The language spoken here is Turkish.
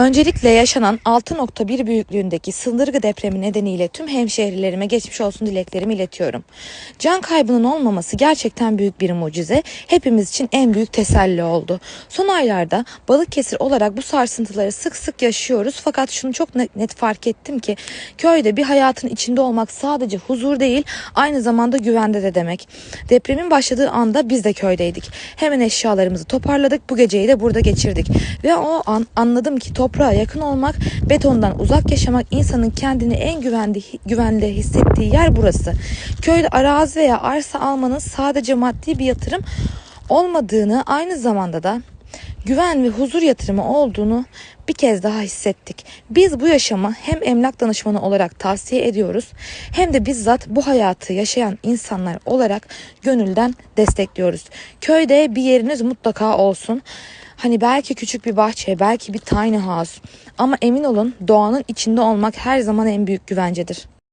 Öncelikle yaşanan 6.1 büyüklüğündeki sındırgı depremi nedeniyle tüm hemşehrilerime geçmiş olsun dileklerimi iletiyorum. Can kaybının olmaması gerçekten büyük bir mucize. Hepimiz için en büyük teselli oldu. Son aylarda Balıkesir olarak bu sarsıntıları sık sık yaşıyoruz. Fakat şunu çok net, fark ettim ki köyde bir hayatın içinde olmak sadece huzur değil aynı zamanda güvende de demek. Depremin başladığı anda biz de köydeydik. Hemen eşyalarımızı toparladık. Bu geceyi de burada geçirdik. Ve o an anladım ki toprağa yakın olmak, betondan uzak yaşamak insanın kendini en güvende, güvende hissettiği yer burası. Köyde arazi veya arsa almanın sadece maddi bir yatırım olmadığını aynı zamanda da güven ve huzur yatırımı olduğunu bir kez daha hissettik. Biz bu yaşamı hem emlak danışmanı olarak tavsiye ediyoruz hem de bizzat bu hayatı yaşayan insanlar olarak gönülden destekliyoruz. Köyde bir yeriniz mutlaka olsun. Hani belki küçük bir bahçe, belki bir tiny house ama emin olun doğanın içinde olmak her zaman en büyük güvencedir.